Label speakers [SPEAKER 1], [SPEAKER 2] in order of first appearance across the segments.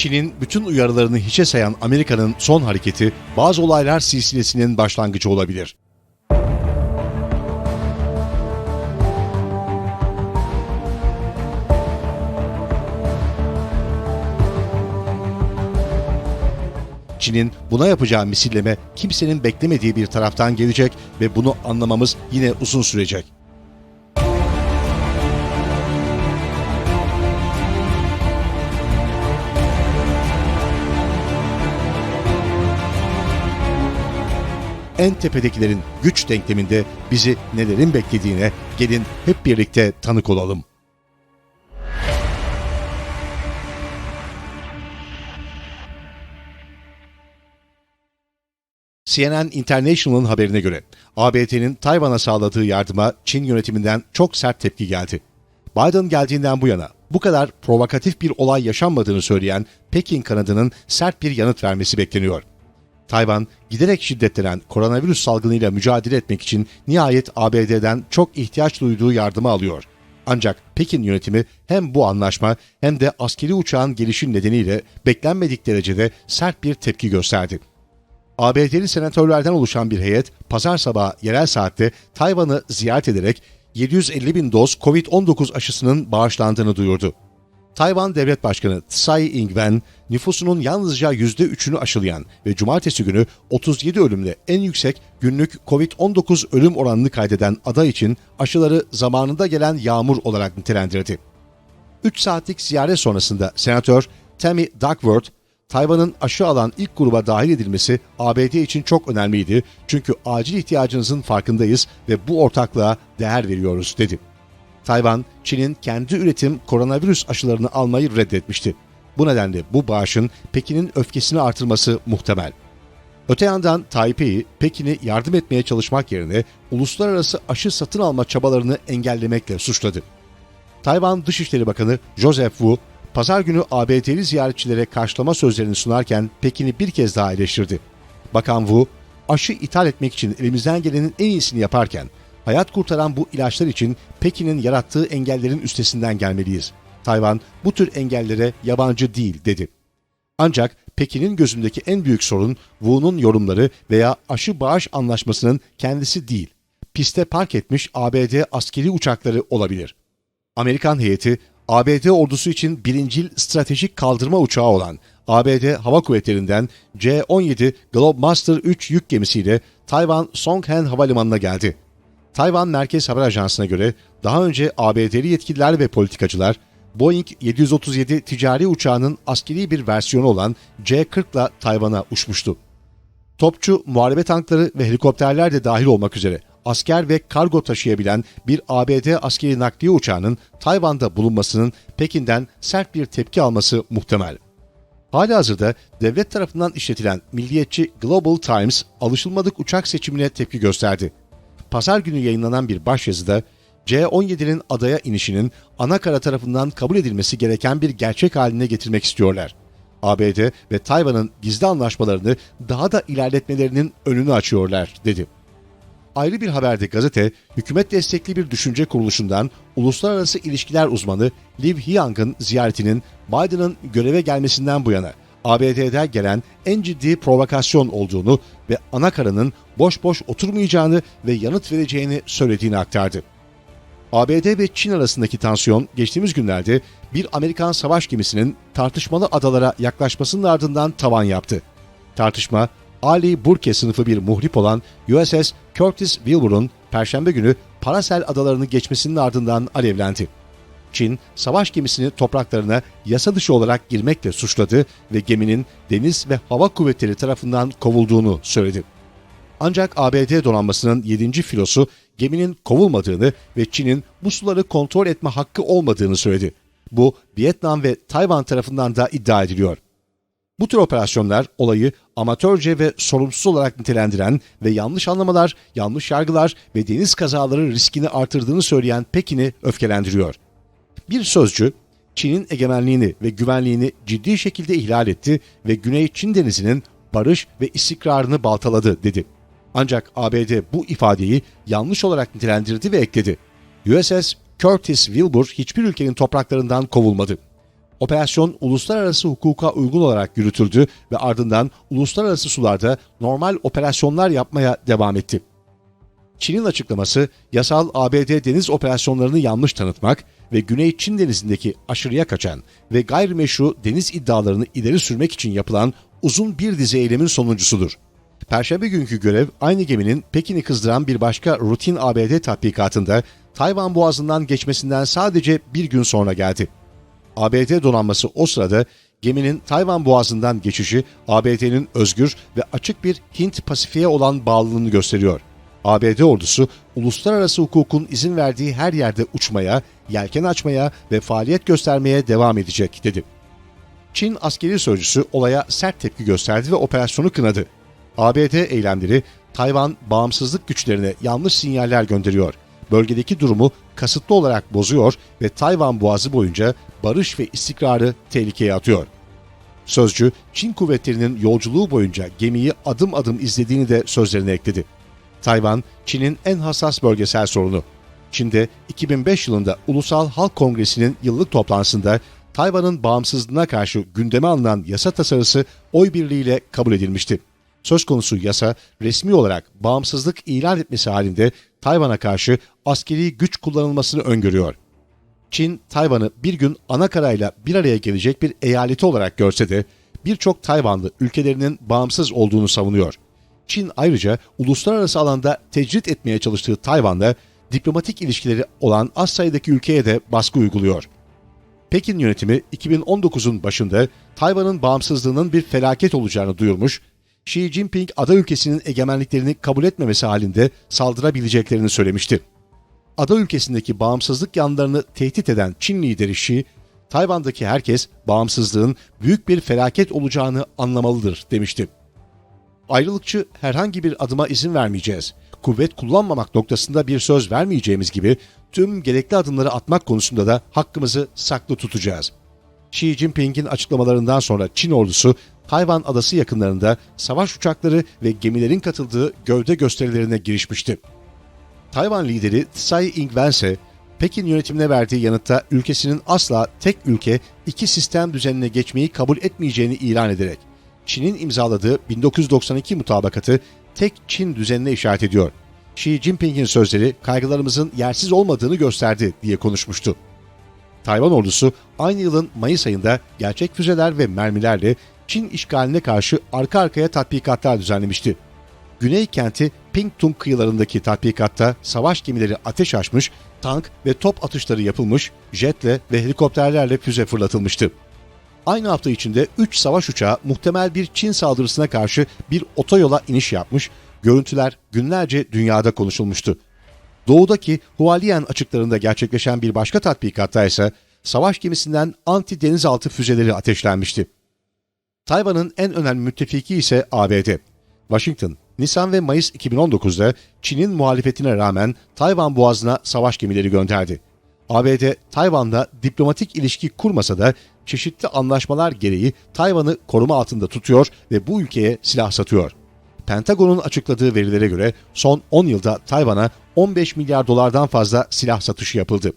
[SPEAKER 1] Çin'in bütün uyarılarını hiçe sayan Amerika'nın son hareketi bazı olaylar silsilesinin başlangıcı olabilir. Çin'in buna yapacağı misilleme kimsenin beklemediği bir taraftan gelecek ve bunu anlamamız yine uzun sürecek. En tepedekilerin güç denkleminde bizi nelerin beklediğine gelin hep birlikte tanık olalım. CNN International'ın haberine göre ABD'nin Tayvan'a sağladığı yardıma Çin yönetiminden çok sert tepki geldi. Biden geldiğinden bu yana bu kadar provokatif bir olay yaşanmadığını söyleyen Pekin kanadının sert bir yanıt vermesi bekleniyor. Tayvan giderek şiddetlenen koronavirüs salgınıyla mücadele etmek için nihayet ABD'den çok ihtiyaç duyduğu yardımı alıyor. Ancak Pekin yönetimi hem bu anlaşma hem de askeri uçağın gelişi nedeniyle beklenmedik derecede sert bir tepki gösterdi. ABD'li senatörlerden oluşan bir heyet pazar sabahı yerel saatte Tayvan'ı ziyaret ederek 750 bin doz COVID-19 aşısının bağışlandığını duyurdu. Tayvan Devlet Başkanı Tsai Ing-wen, nüfusunun yalnızca %3'ünü aşılayan ve cumartesi günü 37 ölümle en yüksek günlük COVID-19 ölüm oranını kaydeden aday için aşıları zamanında gelen yağmur olarak nitelendirdi. 3 saatlik ziyaret sonrasında Senatör Tammy Duckworth, Tayvan'ın aşı alan ilk gruba dahil edilmesi ABD için çok önemliydi çünkü acil ihtiyacınızın farkındayız ve bu ortaklığa değer veriyoruz dedi. Tayvan, Çin'in kendi üretim koronavirüs aşılarını almayı reddetmişti. Bu nedenle bu bağışın Pekin'in öfkesini artırması muhtemel. Öte yandan Taipei, Pekin'i yardım etmeye çalışmak yerine uluslararası aşı satın alma çabalarını engellemekle suçladı. Tayvan Dışişleri Bakanı Joseph Wu, pazar günü ABD'li ziyaretçilere karşılama sözlerini sunarken Pekin'i bir kez daha eleştirdi. Bakan Wu, aşı ithal etmek için elimizden gelenin en iyisini yaparken hayat kurtaran bu ilaçlar için Pekin'in yarattığı engellerin üstesinden gelmeliyiz. Tayvan bu tür engellere yabancı değil dedi. Ancak Pekin'in gözündeki en büyük sorun Wu'nun yorumları veya aşı bağış anlaşmasının kendisi değil. Piste park etmiş ABD askeri uçakları olabilir. Amerikan heyeti ABD ordusu için birincil stratejik kaldırma uçağı olan ABD Hava Kuvvetleri'nden C-17 Globemaster 3 yük gemisiyle Tayvan Songhan Havalimanı'na geldi. Tayvan Merkez Haber Ajansı'na göre daha önce ABD'li yetkililer ve politikacılar Boeing 737 ticari uçağının askeri bir versiyonu olan C-40 ile Tayvan'a uçmuştu. Topçu, muharebe tankları ve helikopterler de dahil olmak üzere asker ve kargo taşıyabilen bir ABD askeri nakliye uçağının Tayvan'da bulunmasının Pekin'den sert bir tepki alması muhtemel. Halihazırda devlet tarafından işletilen milliyetçi Global Times alışılmadık uçak seçimine tepki gösterdi. Pazar günü yayınlanan bir başyazıda C-17'nin adaya inişinin ana kara tarafından kabul edilmesi gereken bir gerçek haline getirmek istiyorlar. ABD ve Tayvan'ın gizli anlaşmalarını daha da ilerletmelerinin önünü açıyorlar, dedi. Ayrı bir haberde gazete, hükümet destekli bir düşünce kuruluşundan uluslararası ilişkiler uzmanı Liv Hyang'ın ziyaretinin Biden'ın göreve gelmesinden bu yana ABD'de gelen en ciddi provokasyon olduğunu ve anakarının boş boş oturmayacağını ve yanıt vereceğini söylediğini aktardı. ABD ve Çin arasındaki tansiyon geçtiğimiz günlerde bir Amerikan savaş gemisinin tartışmalı adalara yaklaşmasının ardından tavan yaptı. Tartışma, Ali Burke sınıfı bir muhrip olan USS Curtis Wilbur'un Perşembe günü Paracel adalarını geçmesinin ardından alevlendi. Çin, savaş gemisini topraklarına yasa dışı olarak girmekle suçladı ve geminin deniz ve hava kuvvetleri tarafından kovulduğunu söyledi. Ancak ABD donanmasının 7. filosu geminin kovulmadığını ve Çin'in bu suları kontrol etme hakkı olmadığını söyledi. Bu Vietnam ve Tayvan tarafından da iddia ediliyor. Bu tür operasyonlar olayı amatörce ve sorumsuz olarak nitelendiren ve yanlış anlamalar, yanlış yargılar ve deniz kazaları riskini artırdığını söyleyen Pekin'i öfkelendiriyor. Bir sözcü, Çin'in egemenliğini ve güvenliğini ciddi şekilde ihlal etti ve Güney Çin Denizi'nin barış ve istikrarını baltaladı dedi. Ancak ABD bu ifadeyi yanlış olarak nitelendirdi ve ekledi. USS Curtis Wilbur hiçbir ülkenin topraklarından kovulmadı. Operasyon uluslararası hukuka uygun olarak yürütüldü ve ardından uluslararası sularda normal operasyonlar yapmaya devam etti. Çin'in açıklaması yasal ABD deniz operasyonlarını yanlış tanıtmak ve Güney Çin denizindeki aşırıya kaçan ve gayrimeşru deniz iddialarını ileri sürmek için yapılan uzun bir dizi eylemin sonuncusudur. Perşembe günkü görev aynı geminin Pekin'i kızdıran bir başka rutin ABD tatbikatında Tayvan Boğazı'ndan geçmesinden sadece bir gün sonra geldi. ABD donanması o sırada geminin Tayvan Boğazı'ndan geçişi ABD'nin özgür ve açık bir Hint-Pasifik'e olan bağlılığını gösteriyor. ABD ordusu uluslararası hukukun izin verdiği her yerde uçmaya, yelken açmaya ve faaliyet göstermeye devam edecek dedi. Çin askeri sözcüsü olaya sert tepki gösterdi ve operasyonu kınadı. ABD eylemleri Tayvan bağımsızlık güçlerine yanlış sinyaller gönderiyor. Bölgedeki durumu kasıtlı olarak bozuyor ve Tayvan Boğazı boyunca barış ve istikrarı tehlikeye atıyor. Sözcü, Çin kuvvetlerinin yolculuğu boyunca gemiyi adım adım izlediğini de sözlerine ekledi. Tayvan, Çin'in en hassas bölgesel sorunu. Çin'de 2005 yılında Ulusal Halk Kongresi'nin yıllık toplantısında Tayvan'ın bağımsızlığına karşı gündeme alınan yasa tasarısı oy birliğiyle kabul edilmişti. Söz konusu yasa resmi olarak bağımsızlık ilan etmesi halinde Tayvan'a karşı askeri güç kullanılmasını öngörüyor. Çin, Tayvan'ı bir gün ana karayla bir araya gelecek bir eyaleti olarak görse de birçok Tayvanlı ülkelerinin bağımsız olduğunu savunuyor. Çin ayrıca uluslararası alanda tecrit etmeye çalıştığı Tayvan'la diplomatik ilişkileri olan az sayıdaki ülkeye de baskı uyguluyor. Pekin yönetimi 2019'un başında Tayvan'ın bağımsızlığının bir felaket olacağını duyurmuş, Xi Jinping ada ülkesinin egemenliklerini kabul etmemesi halinde saldırabileceklerini söylemişti. Ada ülkesindeki bağımsızlık yanlarını tehdit eden Çin lideri Xi, Tayvan'daki herkes bağımsızlığın büyük bir felaket olacağını anlamalıdır demişti. Ayrılıkçı herhangi bir adıma izin vermeyeceğiz. Kuvvet kullanmamak noktasında bir söz vermeyeceğimiz gibi tüm gerekli adımları atmak konusunda da hakkımızı saklı tutacağız. Xi Jinping'in açıklamalarından sonra Çin ordusu Tayvan adası yakınlarında savaş uçakları ve gemilerin katıldığı gövde gösterilerine girişmişti. Tayvan lideri Tsai Ing-wen ise Pekin yönetimine verdiği yanıtta ülkesinin asla tek ülke iki sistem düzenine geçmeyi kabul etmeyeceğini ilan ederek Çin'in imzaladığı 1992 mutabakatı tek Çin düzenine işaret ediyor. Xi Jinping'in sözleri kaygılarımızın yersiz olmadığını gösterdi diye konuşmuştu. Tayvan ordusu aynı yılın Mayıs ayında gerçek füzeler ve mermilerle Çin işgaline karşı arka arkaya tatbikatlar düzenlemişti. Güney kenti Pingtung kıyılarındaki tatbikatta savaş gemileri ateş açmış, tank ve top atışları yapılmış, jetle ve helikopterlerle füze fırlatılmıştı. Aynı hafta içinde 3 savaş uçağı muhtemel bir Çin saldırısına karşı bir otoyola iniş yapmış, görüntüler günlerce dünyada konuşulmuştu. Doğudaki Hualien açıklarında gerçekleşen bir başka tatbikatta ise savaş gemisinden anti denizaltı füzeleri ateşlenmişti. Tayvan'ın en önemli müttefiki ise ABD. Washington, Nisan ve Mayıs 2019'da Çin'in muhalefetine rağmen Tayvan boğazına savaş gemileri gönderdi. ABD, Tayvan'la diplomatik ilişki kurmasa da çeşitli anlaşmalar gereği Tayvan'ı koruma altında tutuyor ve bu ülkeye silah satıyor. Pentagon'un açıkladığı verilere göre son 10 yılda Tayvan'a 15 milyar dolardan fazla silah satışı yapıldı.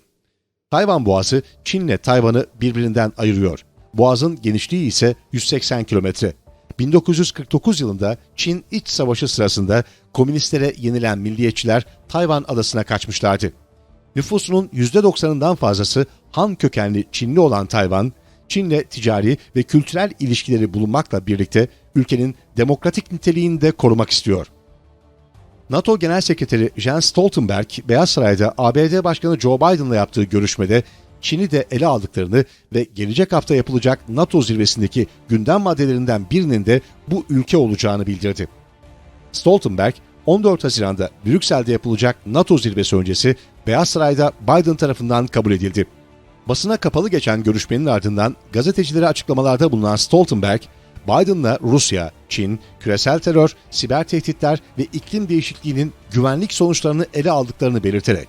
[SPEAKER 1] Tayvan Boğazı Çin'le Tayvan'ı birbirinden ayırıyor. Boğazın genişliği ise 180 kilometre. 1949 yılında Çin İç Savaşı sırasında komünistlere yenilen milliyetçiler Tayvan adasına kaçmışlardı. Nüfusunun %90'ından fazlası Han kökenli Çinli olan Tayvan, Çin'le ticari ve kültürel ilişkileri bulunmakla birlikte ülkenin demokratik niteliğini de korumak istiyor. NATO Genel Sekreteri Jens Stoltenberg, Beyaz Saray'da ABD Başkanı Joe Biden'la yaptığı görüşmede Çin'i de ele aldıklarını ve gelecek hafta yapılacak NATO zirvesindeki gündem maddelerinden birinin de bu ülke olacağını bildirdi. Stoltenberg, 14 Haziran'da Brüksel'de yapılacak NATO zirvesi öncesi Beyaz Saray'da Biden tarafından kabul edildi. Basına kapalı geçen görüşmenin ardından gazetecilere açıklamalarda bulunan Stoltenberg, Biden'la Rusya, Çin, küresel terör, siber tehditler ve iklim değişikliğinin güvenlik sonuçlarını ele aldıklarını belirterek,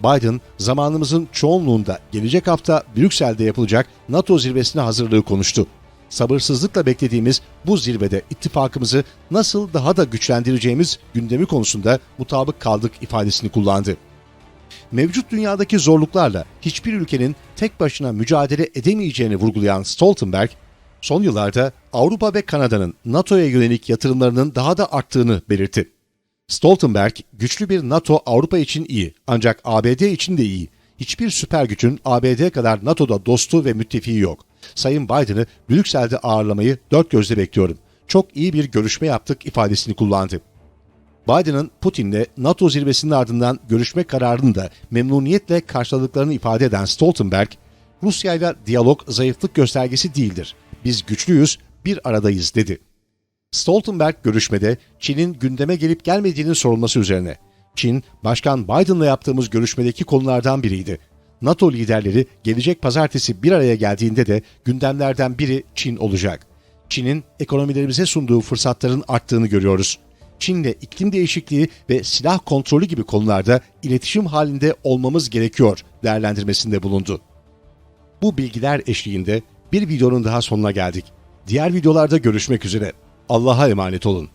[SPEAKER 1] Biden zamanımızın çoğunluğunda gelecek hafta Brüksel'de yapılacak NATO zirvesine hazırlığı konuştu. Sabırsızlıkla beklediğimiz bu zirvede ittifakımızı nasıl daha da güçlendireceğimiz gündemi konusunda mutabık kaldık ifadesini kullandı. Mevcut dünyadaki zorluklarla hiçbir ülkenin tek başına mücadele edemeyeceğini vurgulayan Stoltenberg, son yıllarda Avrupa ve Kanada'nın NATO'ya yönelik yatırımlarının daha da arttığını belirtti. Stoltenberg, güçlü bir NATO Avrupa için iyi ancak ABD için de iyi. Hiçbir süper gücün ABD kadar NATO'da dostu ve müttefiği yok. Sayın Biden'ı Brüksel'de ağırlamayı dört gözle bekliyorum. Çok iyi bir görüşme yaptık ifadesini kullandı. Biden'ın Putin'le NATO zirvesinin ardından görüşme kararını da memnuniyetle karşıladıklarını ifade eden Stoltenberg, Rusya ile diyalog zayıflık göstergesi değildir. Biz güçlüyüz, bir aradayız dedi. Stoltenberg görüşmede Çin'in gündeme gelip gelmediğinin sorulması üzerine. Çin, Başkan Biden'la yaptığımız görüşmedeki konulardan biriydi. NATO liderleri gelecek pazartesi bir araya geldiğinde de gündemlerden biri Çin olacak. Çin'in ekonomilerimize sunduğu fırsatların arttığını görüyoruz. Çin'le iklim değişikliği ve silah kontrolü gibi konularda iletişim halinde olmamız gerekiyor değerlendirmesinde bulundu. Bu bilgiler eşliğinde bir videonun daha sonuna geldik. Diğer videolarda görüşmek üzere. Allah'a emanet olun.